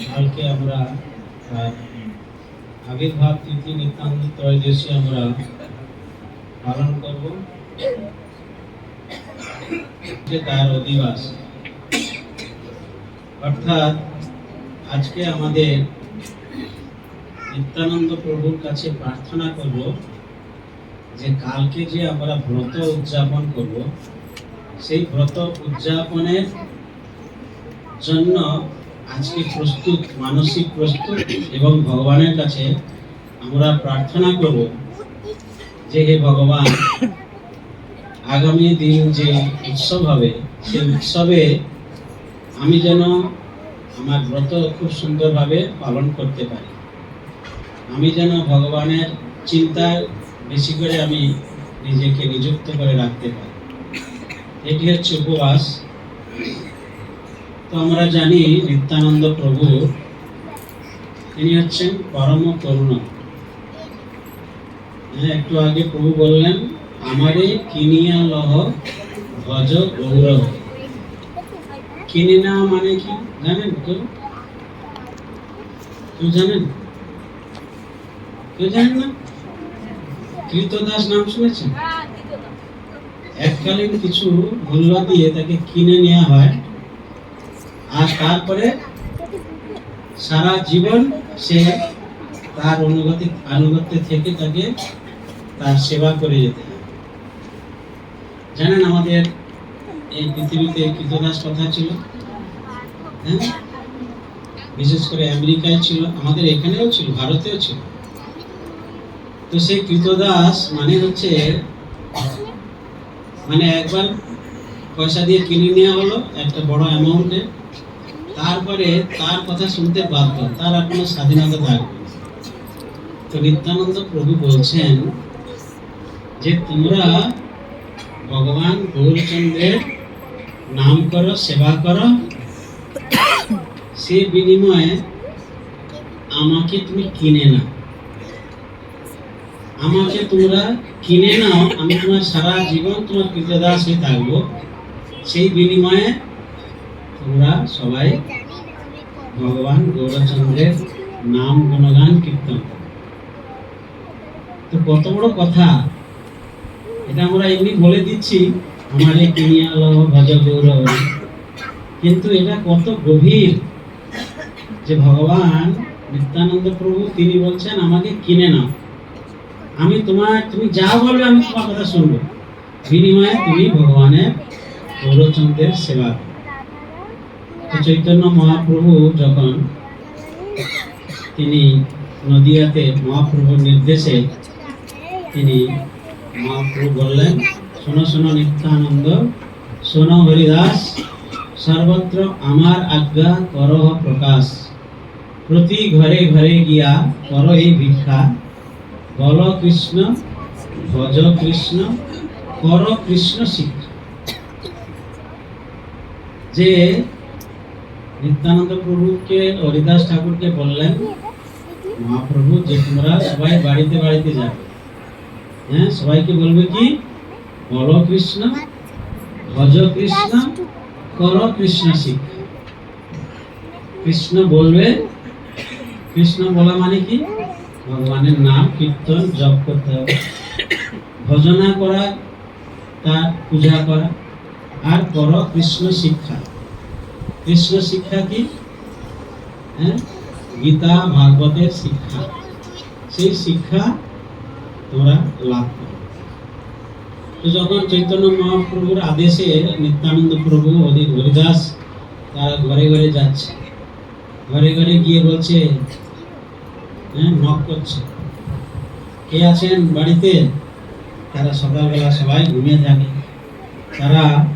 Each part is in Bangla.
কালকে আমরা আবির্ভাব তিথি নিত্যান্ত ত্রয়োদশী আমরা পালন করব। যে তার অধিবাস। অর্থাৎ আজকে আমাদের নিত্যানন্দ প্রভুর কাছে প্রার্থনা করব যে কালকে যে আমরা ব্রত উদযাপন করব, সেই ব্রত উদযাপনের জন্য আজকে প্রস্তুত, মানসিক প্রস্তুত এবং ভগবানের কাছে আমরা প্রার্থনা করব যে হে ভগবান, আগামী দিন যে উৎসব হবে সেই উৎসবে আমি যেন আমার ব্রত খুব সুন্দরভাবে পালন করতে পারি। আমি যেন ভগবানের চিন্তায় বেশি করে আমি নিজেকে নিযুক্ত করে রাখতে পারি। এটি হচ্ছে উপবাস। তো আমরা জানি নিত্যানন্দ প্রভু তিনি হচ্ছেন পরম করুণা। হ্যাঁ, একটু আগে প্রভু বললেন আমারে কিনিয়া লহ ভজ গৌরব। কিনে নেওয়া মানে কি? জানেন তো? কেউ জানেন? কেউ জানেন না? কৃতদাস নাম শুনেছেন? এককালীন কিছু মূল্য দিয়ে তাকে কিনে নেওয়া হয়। আর তারপরে সারা জীবন সে তার অনুগতি, আনুগত্য থেকে তাকে তার সেবা করে যেতে হয়। জানেন আমাদের এই পৃথিবীতে কৃতদাস কথা ছিল? হ্যাঁ? বিশেষ করে আমেরিকায় ছিল, আমাদের এখানেও ছিল, ভারতেও ছিল। তো সেই কৃতদাস মানে হচ্ছে মানে একবার পয়সা দিয়ে কিনে নেওয়া হলো একটা বড় অ্যামাউন্টে তারপরে তার কথা শুনতে বাধ্য তার আর কোনো স্বাধীনতা থাকবে তো নিত্যানন্দ প্রভু বলছেন যে তোমরা ভগবান গৌরচন্দ্রের নাম করো, সেবা করো। সে বিনিময়ে আমাকে তুমি কিনে নাও। আমাকে তোমরা কিনে নাও, আমি তোমার সারা জীবন তোমার কৃতদাস হয়ে থাকব। সেই বিনিময়ে তোমরা সবাই ভগবান গৌরচন্দ্রের নাম গুণগান কীর্তন তো কত বড় কথা। এটা আমরা এমনি বলে দিচ্ছি আমারে কিনিয়া লহ ভজ গৌরব কিন্তু এটা কত গভীর যে ভগবান নিত্যানন্দ প্রভু, তিনি বলছেন, আমাকে কিনে নাও। আমি তোমার, তুমি যা বলবে, আমি তোমার কথা শুনব। বিনিময়ে তুমি ভগবানের গৌরচন্দ্রের সেবা চৈতন্য মহাপ্রভু যখন তিনি নদিয়াতে মহাপ্রভুর নির্দেশে তিনি মহাপ্রভু বললেন, শোনো শোনো নিত্যানন্দ, শোনো হরিদাস, সর্বত্র আমার আজ্ঞা করহ প্রকাশ। প্রতি ঘরে ঘরে গিয়া কর এই ভিক্ষা। বল কৃষ্ণ, ভজ কৃষ্ণ, কর কৃষ্ণ শিক্ষা। যে নিত্যানন্দ প্রভুকে, হরিদাস ঠাকুরকে বললেন, মহাপ্রভু, যে তোমরা সবাই বাড়িতে বাড়িতে যাবে। হ্যাঁ সবাইকে বলবে কি? বল কৃষ্ণ, ভজ কৃষ্ণ, কর কৃষ্ণ শিক্ষা। কৃষ্ণ বলবে, কৃষ্ণ বলা মানে কি? ভগবানের নাম কীর্তন, জপ করতে হবে। ভজনা করা, তার পূজা করা, আর কর কৃষ্ণ শিক্ষা। কৃষ্ণ শিক্ষা কি? হ্যাঁ? গীতা, ভাগবতের শিক্ষা। সেই শিক্ষা তোমরা লাভ করো। তো যখন চৈতন্য মহাপ্রভুর আদেশে নিত্যানন্দ প্রভু অধিক হরিদাস তারা ঘরে ঘরে যাচ্ছে। ঘরে ঘরে গিয়ে বলছে হ্যাঁ নক করছে। কে আছেন বাড়িতে? তারা সকালবেলা সবাই ঘুমিয়ে থাকে। তারা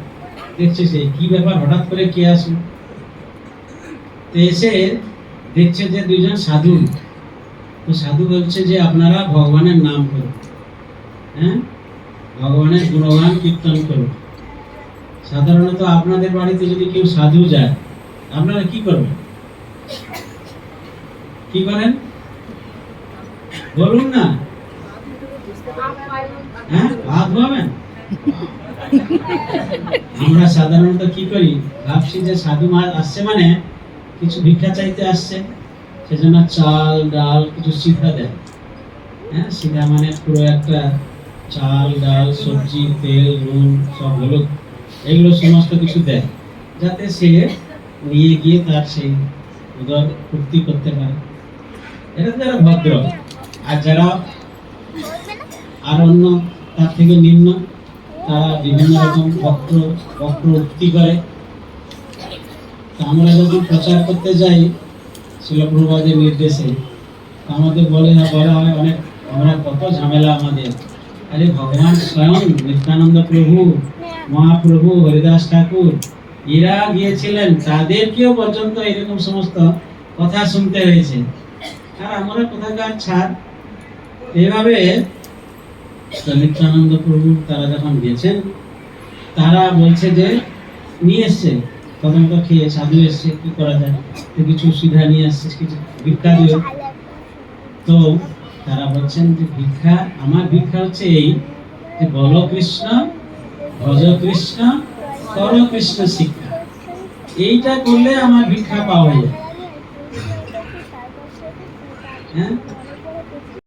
দেখছে যে কি ব্যাপার, হঠাৎ করে কে আসলো? তো এসে দেখছে যে দুজন সাধু। তো সাধু বলছে যে, আপনারা ভগবানের নাম করুন। হ্যাঁ? ভগবানের গুণগান কীর্তন করুন। সাধারণত আপনাদের বাড়িতে যদি কেউ সাধু যায়, আপনারা কি করবেন? কি করেন? বলুন না। হ্যাঁ? ভাত ধোয়াবেন আমরা সাধারণত কি করি? ভাবছি যে সাধু মা আসছে মানে কিছু ভিক্ষা চাইতে আসছে, সেজন্য চাল, ডাল কিছু সিধা দেয়। হ্যাঁ সিধা মানে পুরো একটা চাল, ডাল, সবজি, তেল, নুন, সব হলুদ, এগুলো সমস্ত কিছু দেয়, যাতে সে নিয়ে গিয়ে তার সেই উদর পূর্তি করতে পারে। এটা যারা ভদ্র, আর যারা আর অন্য তার থেকে নিম্ন তারা বিভিন্ন রকম বক্র বক্র উক্তি করে। আমরা যখন প্রচার করতে যাই শিলপ্রভাদের নির্দেশে আমাদের বলে না বলা হয় অনেক আমরা কত ঝামেলা আমাদের। আরে ভগবান স্বয়ং নিত্যানন্দ প্রভু মহাপ্রভু হরিদাস ঠাকুর এরা গিয়েছিলেন তাদেরকেও পর্যন্ত এরকম সমস্ত কথা শুনতে হয়েছে। আর আমরা কোথাকার ছাড় এইভাবে তো নিত্যানন্দ প্রভু তারা যখন গেছেন, তারা বলছে যে, নিয়ে এসছে তখন তো খেয়ে সাধু এসছে, কি করা যায়? কিছু সুবিধা নিয়ে আসছে, কিছু ভিক্ষা দিও। তো তারা বলছেন যে, ভিক্ষা, আমার ভিক্ষা হচ্ছে এই যে, বল কৃষ্ণ, ভজ কৃষ্ণ, কর কৃষ্ণ শিক্ষা। এইটা করলে আমার ভিক্ষা পাওয়া যায়। হ্যাঁ?